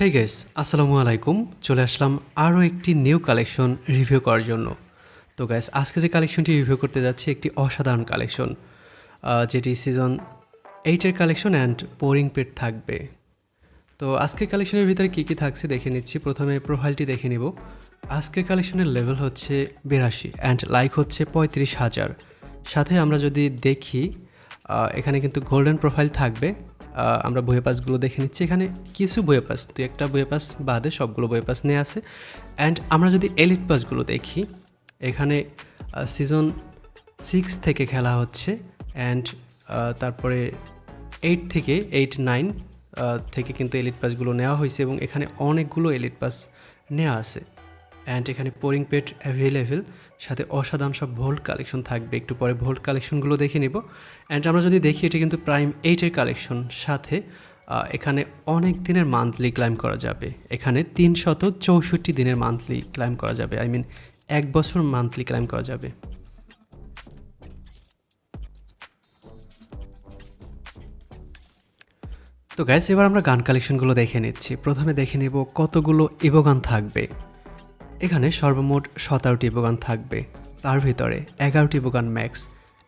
হেই guess আসসালামু আলাইকুম। চলে আসলাম আরও একটি নিউ কালেকশন রিভিউ করার জন্য। তো গ্যাস আজকে যে কালেকশনটি রিভিউ করতে যাচ্ছি, একটি অসাধারণ কালেকশন যেটি সিজন এইটের কালেকশন অ্যান্ড পোরিং পেড থাকবে। তো আজকের কালেকশনের ভিতরে কী কী থাকছে দেখে নিচ্ছি। প্রথমে প্রোফাইলটি দেখে নিব। আজকের কালেকশনের লেভেল হচ্ছে বিরাশি অ্যান্ড লাইক হচ্ছে পঁয়ত্রিশ হাজার। সাথে আমরা যদি দেখি এখানে কিন্তু গোল্ডেন প্রোফাইল থাকবে। আমরা বইয়ে পাসগুলো দেখে নিচ্ছি। এখানে কিছু বইয়ে পাস দু একটা বইয়ে পাস বাদে সবগুলো বইয়ে পাস নিয়ে আছে অ্যান্ড আমরা যদি এলিট পাসগুলো দেখি, এখানে সিজন সিক্স থেকে খেলা হচ্ছে অ্যান্ড তারপরে এইট থেকে এইট নাইন থেকে কিন্তু এলিট পাসগুলো নেওয়া হয়েছে এবং এখানে অনেকগুলো এলিট পাস নেওয়া আছে। অ্যান্ড এখানে পোরিং পেট অ্যাভেলেবেল সাথে অসাধারণ সব ভোল্ট কালেকশন থাকবে। একটু পরে ভোল্ট কালেকশনগুলো দেখে নিব। অ্যান্ড আমরা যদি দেখি, এটা কিন্তু প্রাইম এইটের কালেকশন। সাথে এখানে অনেক দিনের মান্থলি ক্লাইম করা যাবে। এখানে তিনশত চৌষট্টি দিনের মান্থলি ক্লাইম করা যাবে। আই মিন এক বছর মান্থলি ক্লাইম করা যাবে। তো গ্যাস এবার আমরা গান কালেকশনগুলো দেখে নিচ্ছি। প্রথমে দেখে নিব কতগুলো ইবোগান থাকবে। এখানে সর্বমোট সতেরোটি ইবোগান থাকবে। তার ভিতরে এগারোটি ইবোগান ম্যাক্স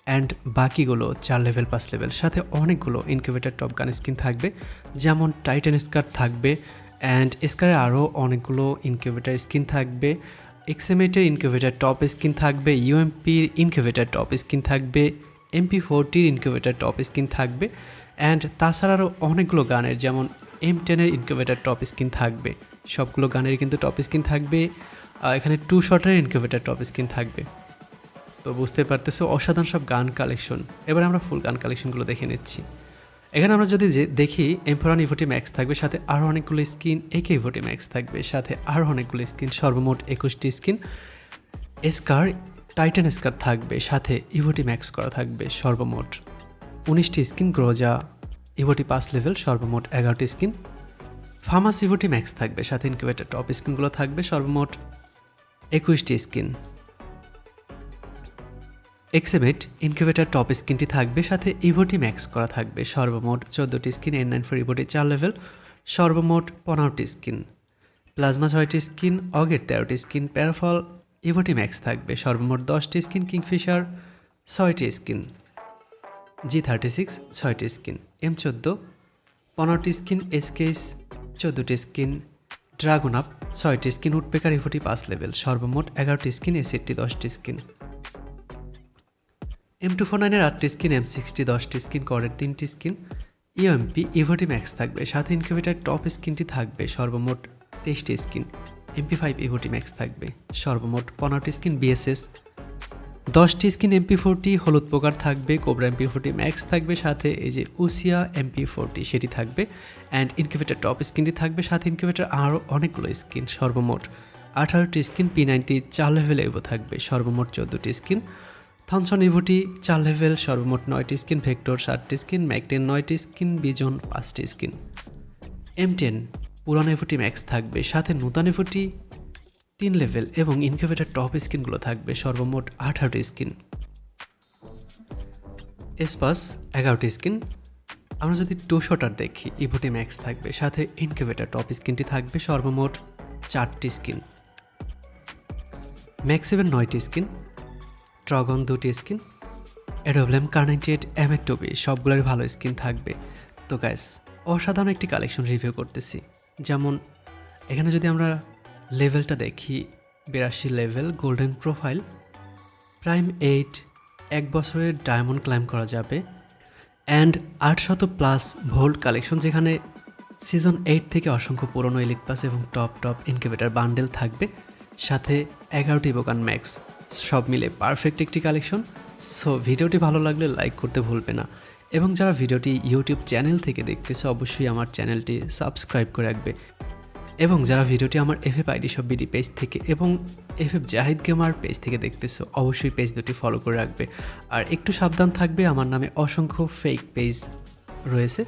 অ্যান্ড বাকিগুলো চার লেভেল, পাঁচ লেভেল, সাথে অনেকগুলো ইনকিউবেটার টপ গান স্কিন থাকবে, যেমন টাইটান স্কার থাকবে অ্যান্ড স্কারে আরও অনেকগুলো ইনকিউবেটার স্কিন থাকবে এক্সএমএটের ইনকিউবেটার টপ স্কিন থাকবে, ইউএমপির ইনকিউবেটার টপ স্কিন থাকবে, এমপি ফোরটির ইনকিউবেটার টপ স্কিন থাকবে অ্যান্ড তাছাড়া আরও অনেকগুলো গানের, যেমন এম টেনের ইনকিউবেটার টপ স্কিন থাকবে। সবগুলো গানের কিন্তু টপ স্কিন থাকবে। এখানে টু শটের ইনকিউবেটার টপ স্ক্রিন থাকবে। তো বুঝতে পারতেছো, অসাধারণ সব গান কালেকশন এবার আমরা ফুল গান কালেকশনগুলো দেখে নিচ্ছি। এখানে আমরা যদি যে দেখি এম্পরান ইভোটি ম্যাক্স থাকবে, সাথে আরও অনেকগুলো স্কিন একে ইভোটি ম্যাক্স থাকবে, সাথে আরও অনেকগুলো স্কিন সর্বমোট একুশটি স্কিন স্কার টাইটান স্কার থাকবে, সাথে ইভোটি ম্যাক্স করা থাকবে, সর্বমোট উনিশটি স্কিন গ্রোজা ইভোটি পাস লেভেল সর্বমোট এগারোটি স্কিন ফার্মাস ইভোটি ম্যাক্স থাকবে, সাথে ইনকিউবেটার টপ স্কিনগুলো থাকবে, সর্বমোট একুশটি স্কিন। এক্সেমেট ইনকিউবেটার টপ স্কিনটি থাকবে, সাথে ইভোটি ম্যাক্স করা থাকবে। সর্বমোট চোদ্দোটি স্কিন এন নাইন ফোর ইভোটি চার লেভেল সর্বমোট পনেরোটি স্কিন। প্লাজমা ছয়টি স্কিন অগের তেরোটি স্কিন প্যারাফল ইভোটি ম্যাক্স থাকবে। সর্বমোট দশটি স্কিন কিংফিশার ছয়টি স্কিন। জি থার্টি সিক্স ছয়টি স্কিন। এম চোদ্দ, পনেরোটি স্কিন এসকেস চোদ্দোটি স্কিন। ড্রাগন আপ, ছয়টি স্কিন উডপেকার ইভোটি পাঁচ লেভেল, সর্বমোট এগারোটি স্কিন, এসিডটি দশটি স্কিন। এম টু ফোর নাইনের আটটি স্কিন এম সিক্সটি দশটি স্কিন, করের তিনটি স্কিন। ইএমপি ইভোটি ম্যাক্স থাকবে, সাথে ইনকিউবেটার টপ স্কিনটি থাকবে, সর্বমোট তেইশটি স্কিন। এমপি ফাইভ ইভোটি ম্যাক্স থাকবে, সর্বমোট পনেরোটি স্কিন বিএসএস দশটি স্কিন এমপি ফোরটি হলুদ পোকার থাকবে, কোবরা এমপি ফোরটি ম্যাক্স থাকবে, সাথে এই যে উসিয়া এমপি ফোরটি সেটি থাকবে অ্যান্ড ইনকিউবেটার টপ স্কিনটি থাকবে, সাথে ইনকিউবেটার আরও অনেকগুলো স্কিন, সর্বমোট আঠারোটি স্কিন পি নাইনটি চার লেভেল এভো থাকবে, সর্বমোট চোদ্দোটি স্কিন থনসন ইভোটি চার লেভেল সর্বমোট নয়টি স্কিন ভেক্টর সাতটি স্কিন ম্যাকটেন নয়টি স্কিন বিজন পাঁচটি স্কিন। এম টেন পুরানো এফোটি ম্যাক্স থাকবে, সাথে নূতন এফোটি তিন লেভেল এবং ইনকিউবেটার টপ স্কিনগুলো থাকবে সর্বমোট আঠারোটি স্কিন এসপাস এগারোটি স্কিন আমরা যদি টু শটার দেখি ইভোটি ম্যাক্স থাকবে, সাথে ইনকিউবেটার টপ স্কিনটি থাকবে সর্বমোট চারটি স্কিন ম্যাক্সিভেন নয়টি স্কিন ড্রাগন দুটি স্কিন অ্যাডোবলেম কার্নাইনটি এইট এম এক টুবি সবগুলোর ভালো স্কিন থাকবে। তো গ্যাস অসাধারণ একটি কালেকশন রিভিউ করতেছি। যেমন, এখানে যদি আমরা লেভেলটা দেখি। বিরাশি level, golden profile. Prime eight, এক বছরের ডায়মন্ড ক্লাইম করা যাবে। অ্যান্ড আটশত প্লাস ভোল্ট কালেকশন, যেখানে সিজন এইট থেকে অসংখ্য পুরনো এলিট পাস এবং টপ টপ ইনকিউবেটার বান্ডেল থাকবে। সাথে এগারোটি বোকান ম্যাক্স, সব মিলে পারফেক্ট একটি কালেকশন। সো ভিডিওটি ভালো লাগলে লাইক করতে ভুলবে না। এবং যারা ভিডিওটি ইউটিউব চ্যানেল থেকে দেখতেছে, অবশ্যই আমার চ্যানেলটি সাবস্ক্রাইব করে রাখবে। এবং যারা ভিডিওটি আমার এফএফ আইডি সব বিডি পেজ থেকে এবং এফএফ জাহিদ গেমার পেজ থেকে দেখতেছো, অবশ্যই পেজ দুটি ফলো করে রাখবে। আর একটু সাবধান থাকবে, আমার নামে অসংখ্য ফেক পেজ রয়েছে,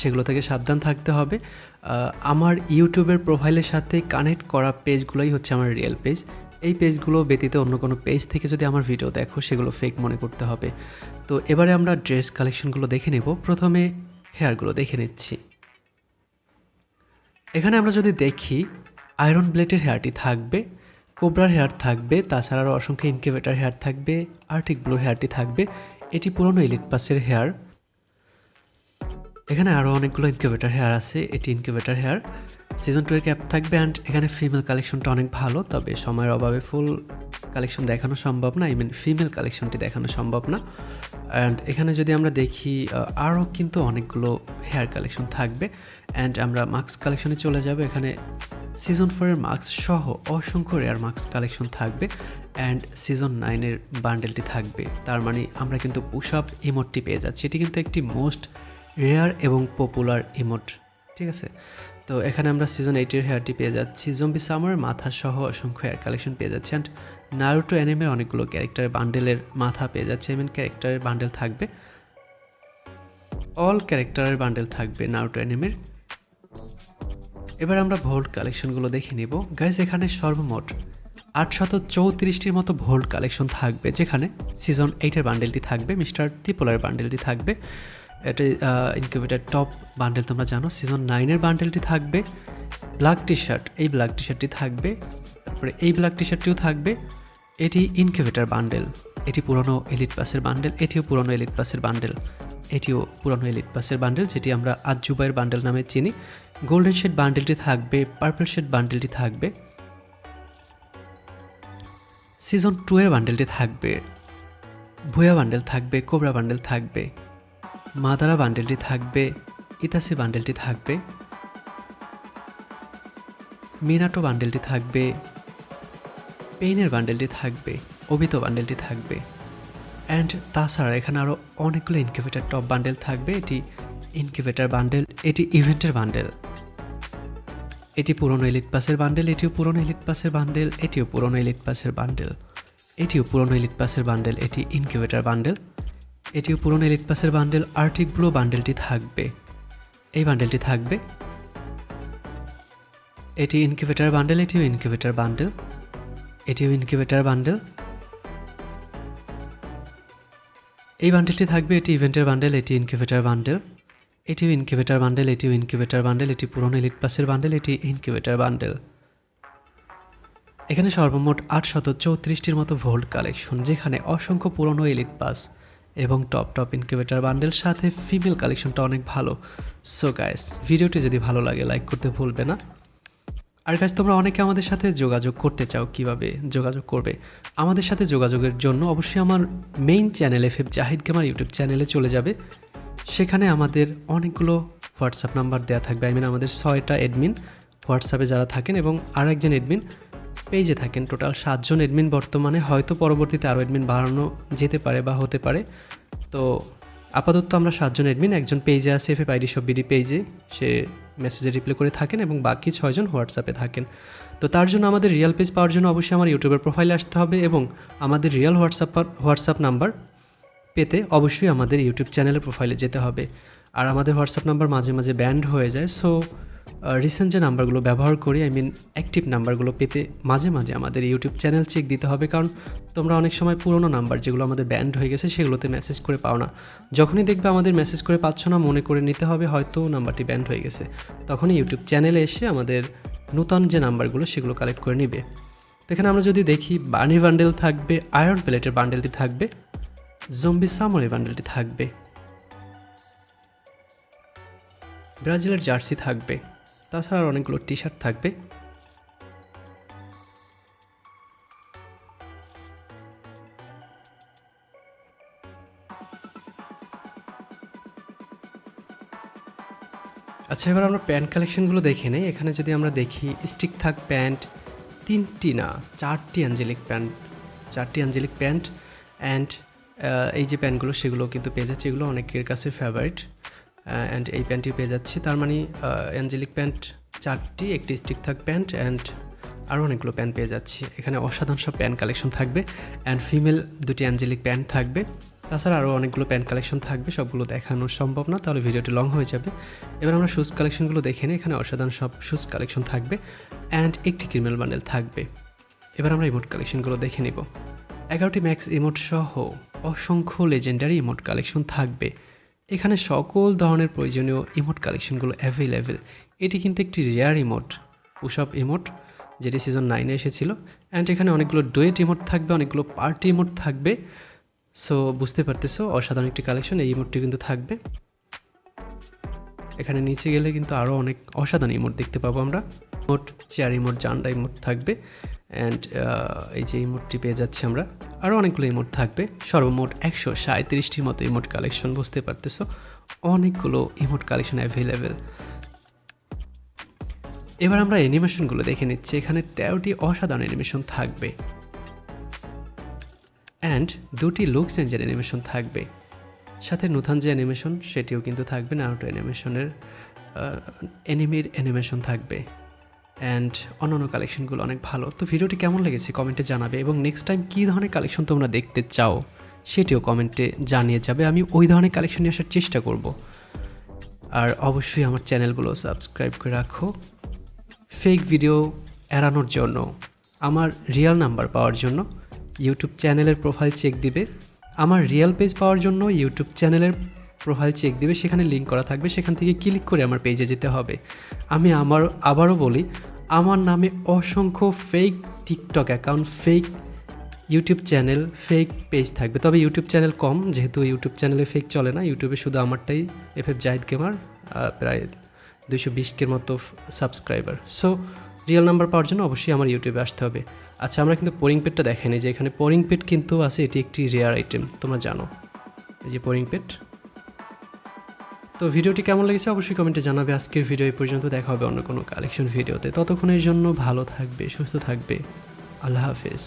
সেগুলো থেকে সাবধান থাকতে হবে। আমার ইউটিউবের প্রোফাইলের সাথে কানেক্ট করা পেজগুলোই হচ্ছে আমার রিয়েল পেজ এই পেজগুলো ব্যতীত অন্য কোনো পেজ থেকে যদি আমার ভিডিও দেখো, সেগুলো ফেক মনে করতে হবে। তো এবারে আমরা ড্রেস কালেকশনগুলো দেখে নেব। প্রথমে হেয়ারগুলো দেখে নিচ্ছি। এখানে আমরা যদি দেখি আয়রন ব্লেডের হেয়ারটি থাকবে কোবরার হেয়ার থাকবে, তাছাড়া আরও অসংখ্য ইনকিউবেটার হেয়ার থাকবে আর্টিক ব্লুর হেয়ারটি থাকবে, এটি পুরনো ইলিট পাসের হেয়ার এখানে আরও অনেকগুলো ইনকিউবেটার হেয়ার আছে, এটি ইনকিউবেটার হেয়ার সিজন টু এর ক্যাপ থাকবে অ্যান্ড এখানে ফিমেল কালেকশনটা অনেক ভালো, তবে সময়ের অভাবে ফুল কালেকশন দেখানো সম্ভব না আই মিন ফিমেল কালেকশনটি দেখানো সম্ভব না। অ্যান্ড এখানে যদি আমরা দেখি আরও কিন্তু অনেকগুলো হেয়ার কালেকশন থাকবে। অ্যান্ড আমরা মাস্ক কালেকশনে চলে যাব। এখানে সিজন ফোরের মাস্ক সহ অসংখ্য রেয়ার মাস্ক কালেকশন থাকবে। অ্যান্ড সিজন নাইনের বান্ডেলটি থাকবে। তার মানে আমরা কিন্তু পুশ আপ ইমোটটি পেয়ে যাচ্ছি। এটি কিন্তু একটি মোস্ট রেয়ার এবং পপুলার ইমোট ঠিক আছে? তো এখানে আমরা সিজন এইটের হেয়ারটি পেয়ে যাচ্ছি। জম্বি সামার মাথা সহ অসংখ্য হেয়ার কালেকশন পেয়ে যাচ্ছি। অ্যান্ড নারুটো অ্যানিমের অনেকগুলো ক্যারেক্টারের বান্ডেলের মাথা পেয়ে যাচ্ছে এমন ক্যারেক্টারের বান্ডেল থাকবে। অল ক্যারেক্টারের বান্ডেল থাকবে নারুটো অ্যানিমের এবার আমরা ভোল্ট কালেকশনগুলো দেখে নিব। গাইজ এখানে সর্বমোট আটশত চৌত্রিশটির মতো ভোল্ট কালেকশন থাকবে, যেখানে সিজন এইটের বান্ডেলটি থাকবে মিস্টার ত্রিপোলার বান্ডেলটি থাকবে। এটা ইনকিউবেটার টপ বান্ডেল তোমরা জানো। সিজন নাইনের বান্ডেলটি থাকবে। ব্ল্যাক টি শার্ট এই ব্ল্যাক টি শার্টটি থাকবে। তারপরে এই ব্ল্যাক টি শার্টটিও থাকবে। এটি ইনকিউবেটার বান্ডেল এটি পুরনো এলিট পাসের বান্ডেল এটিও পুরনো এলিট পাসের বান্ডেল এটিও পুরনো এলিট পাসের বান্ডেল যেটি আমরা আজুবাইয়ের বান্ডেল নামে চিনি। গোল্ডেন শেড বান্ডেলটি থাকবে পার্পল শেড বান্ডেলটি থাকবে। সিজন টু এর বান্ডেলটি থাকবে। ভুয়া বান্ডেল থাকবে কোবরা বান্ডেল থাকবে। মাদারা বান্ডেলটি থাকবে ইতাসি বান্ডেলটি থাকবে। মিনাটো বান্ডেলটি থাকবে। পেইনের বান্ডেলটি থাকবে অবিত বান্ডেলটি থাকবে। অ্যান্ড তাছাড়া এখানে আরও অনেকগুলো ইনকিউবেটার টপ বান্ডেল থাকবে। এটি ইনকিউবেটার বান্ডেল, এটি ইভেন্টের বান্ডেল। এটি পুরনো এলিট পাসের বান্ডেল, এটিও পুরনো এলিট পাসের বান্ডেল, এটিও পুরনো এলিট পাসের বান্ডেল। এটিও পুরনো এলিট পাসের বান্ডেল, এটি ইনকিউবেটার বান্ডেল। এটিও পুরনো এলিট পাসের বান্ডেল, আর্টিক ব্লু বান্ডেলটি থাকবে। এই বান্ডেলটি থাকবে। এটি ইনকিউবেটার বান্ডেল, এটিও ইনকিউবেটার বান্ডেল। এটিও ইনকিউবেটার বান্ডেল এই বান্ডেলটি থাকবে, এটি ইভেন্টের বান্ডেল এটি ইনকিউবেটার বান্ডেল এটিও ইনকিউবেটার বান্ডেল এটিও ইনকিউবেটার বান্ডেল এটি পুরনো এলিট পাসের বান্ডেল এটি ইনকিউবেটার বান্ডেল এখানে সর্বমোট আটশত চৌত্রিশটির মতো ভোল্ট কালেকশন যেখানে অসংখ্য পুরনো এলিট পাস এবং টপ টপ ইনকিউবেটার বান্ডেল সাথে ফিমেল কালেকশনটা অনেক ভালো। সো গাইস ভিডিওটি যদি ভালো লাগে লাইক করতে ভুলবে না। আর গাছ তোমরা অনেকে আমাদের সাথে যোগাযোগ করতে চাও কীভাবে যোগাযোগ করবে, আমাদের সাথে যোগাযোগের জন্য অবশ্যই আমার main channel F F Zahid gamer YouTube চ্যানেলে চলে যাবে। সেখানে আমাদের অনেকগুলো হোয়াটসঅ্যাপ নাম্বার দেওয়া থাকবে। আই মিন আমাদের ছয়টা অ্যাডমিন হোয়াটসঅ্যাপে যারা থাকেন এবং আর একজন অ্যাডমিন পেজে থাকেন। টোটাল সাতজন অ্যাডমিন বর্তমানে, হয়তো পরবর্তীতে আরও অ্যাডমিন বাড়ানো যেতে পারে বা হতে পারে। তো আপাতত আমরা সাতজন অ্যাডমিন একজন পেজে আছে এফ এফ আইডি সব বিডি পেজে সে মেসেজে রিপ্লাই করে থাকেন এবং বাকি ছয়জন হোয়াটসঅ্যাপে থাকেন। তো তার জন্য আমাদের রিয়েল পেজ পাওয়ার জন্য অবশ্যই আমার ইউটিউবের প্রোফাইলে আসতে হবে এবং আমাদের রিয়েল হোয়াটসঅ্যাপ হোয়াটসঅ্যাপ নাম্বার পেতে অবশ্যই আমাদের ইউটিউব চ্যানেলের প্রোফাইলে যেতে হবে। আর আমাদের হোয়াটসঅ্যাপ নাম্বার মাঝে মাঝে ব্যান্ড হয়ে যায় সো রিসেন্ট যে নাম্বারগুলো ব্যবহার করি আই মিন অ্যাক্টিভ নাম্বারগুলো পেতে মাঝে মাঝে আমাদের ইউটিউব চ্যানেল চেক দিতে হবে। কারণ তোমরা অনেক সময় পুরনো নাম্বার যেগুলো আমাদের ব্যান্ড হয়ে গেছে সেগুলোতে মেসেজ করে পাও না। যখনই দেখবে আমাদের মেসেজ করে পাচ্ছ না, মনে করে নিতে হবে হয়তো নাম্বারটি ব্যান্ড হয়ে গেছে। তখনই ইউটিউব চ্যানেলে এসে আমাদের নূতন যে নাম্বারগুলো সেগুলো কালেক্ট করে নিবে। তো এখানে আমরা যদি দেখি বানি বান্ডেল থাকবে আয়রন প্লেটের বান্ডেলটি থাকবে জম্বি সামরি বান্ডেলটি থাকবে ব্রাজিলের জার্সি থাকবে, তাছাড়া অনেকগুলো টি শার্ট থাকবে। আচ্ছা এবার আমরা প্যান্ট কালেকশনগুলো দেখে নেই। এখানে যদি আমরা দেখি, স্টিক থাক প্যান্ট, তিনটি না, চারটি অ্যাঞ্জেলিক প্যান্ট, চারটি অ্যাঞ্জেলিক প্যান্ট অ্যান্ড এই যে প্যান্টগুলো সেগুলো কিন্তু পেয়ে যাচ্ছে। এগুলো অনেকের কাছে ফেভারিট অ্যান্ড এই প্যান্টটি পেয়ে যাচ্ছি। তার মানে অ্যাঞ্জেলিক প্যান্ট চারটি, একটি স্টিক থাক প্যান্ট অ্যান্ড আরও অনেকগুলো প্যান্ট পেয়ে যাচ্ছি। এখানে অসাধারণ সব প্যান্ট কালেকশন থাকবে অ্যান্ড ফিমেল দুটি অ্যাঞ্জেলিক প্যান্ট থাকবে। তাছাড়া আরও অনেকগুলো প্যান্ট কালেকশন থাকবে, সবগুলো দেখানো সম্ভব না, তাহলে ভিডিওটি লং হয়ে যাবে। এবার আমরা শুজ কালেকশনগুলো দেখে নিই, এখানে অসাধারণ সব শুজ কালেকশন থাকবে অ্যান্ড একটি ক্রিমিনাল বান্ডেল থাকবে। এবার আমরা ইমোট কালেকশনগুলো দেখে নিব। এগারোটি ম্যাক্স ইমোট সহ অসংখ্য লেজেন্ডারি ইমোট কালেকশন থাকবে। এখানে সকল ধরনের প্রয়োজনীয় ইমোট কালেকশনগুলো অ্যাভেলেবেল এটি কিন্তু একটি rare emote push up emote যেটি সিজন নাইনে এসেছিল। অ্যান্ড এখানে অনেকগুলো ডুয়েট ইমোট থাকবে, অনেকগুলো পার্টি ইমোট থাকবে। সো বুঝতে পারতেছো, অসাধারণ একটি কালেকশন এই ইমোটটি কিন্তু থাকবে। এখানে নিচে গেলে কিন্তু আরও অনেক অসাধারণ ইমোট দেখতে পাবো আমরা। ইমোট চেয়ার ইমোট জান্ডা ইমোট থাকবে। অ্যান্ড এই যে ইমোটটি পেয়ে যাচ্ছি আমরা। আরও অনেকগুলো ইমোট থাকবে। সর্বমোট একশো সাঁত্রিশটির মতো ইমোট কালেকশন বুঝতে পারতেছো। অনেকগুলো ইমোট কালেকশন অ্যাভেলেবেল এবার আমরা অ্যানিমেশনগুলো দেখে নিচ্ছি। এখানে তেরোটি অসাধারণ অ্যানিমেশন থাকবে। অ্যান্ড দুটি লুক চেঞ্জের অ্যানিমেশন থাকবে। সাথে নূতন যে অ্যানিমেশন সেটিও কিন্তু থাকবে। নারুটো অ্যানিমেশনের অ্যানিমির অ্যানিমেশন থাকবে। অ্যান্ড অন্যান্য কালেকশনগুলো অনেক ভালো। তো ভিডিওটি কেমন লেগেছে কমেন্টে জানাবে এবং নেক্সট টাইম কী ধরনের কালেকশন তোমরা দেখতে চাও, সেটিও কমেন্টে জানিয়ে যাবে। আমি ওই ধরনের কালেকশন নিয়ে আসার চেষ্টা করব। আর অবশ্যই আমার চ্যানেলগুলো সাবস্ক্রাইব করে রাখো। ফেক ভিডিও এড়ানোর জন্য আমার রিয়েল নাম্বার পাওয়ার জন্য ইউটিউব চ্যানেলের প্রোফাইল চেক দিবে। আমার রিয়েল পেজ পাওয়ার জন্য ইউটিউব চ্যানেলের প্রোফাইল চেক দিবে। সেখানে লিঙ্ক করা থাকবে। সেখান থেকে ক্লিক করে আমার পেজে যেতে হবে। আমি আমার, আবারও বলি, আমার নামে অসংখ্য fake TikTok account fake YouTube channel fake page থাকবে। তবে ইউটিউব চ্যানেল কম, যেহেতু ইউটিউব চ্যানেলে ফেক চলে না ইউটিউবে শুধু আমারটাই এফ এফ জাহিদ কেমার প্রায় দুইশো বিশকের মতো সাবস্ক্রাইবার সো রিয়েল নাম্বার পাওয়ার জন্য অবশ্যই আমার ইউটিউবে আসতে হবে। আচ্ছা আমরা কিন্তু পোরিং পেডটা দেখাইনি যে এখানে পোরিং পেড কিন্তু আছে, এটি একটি রেয়ার আইটেম তোমরা জানো। এই যে পোরিং পেড তো ভিডিওটি কেমন লেগেছে অবশ্যই কমেন্টে জানাবে। আজকের ভিডিও এই পর্যন্ত, দেখা হবে অন্য কোনো কালেকশন ভিডিওতে ততক্ষণের জন্য ভালো থাকবে, সুস্থ থাকবে। আল্লাহ হাফেজ।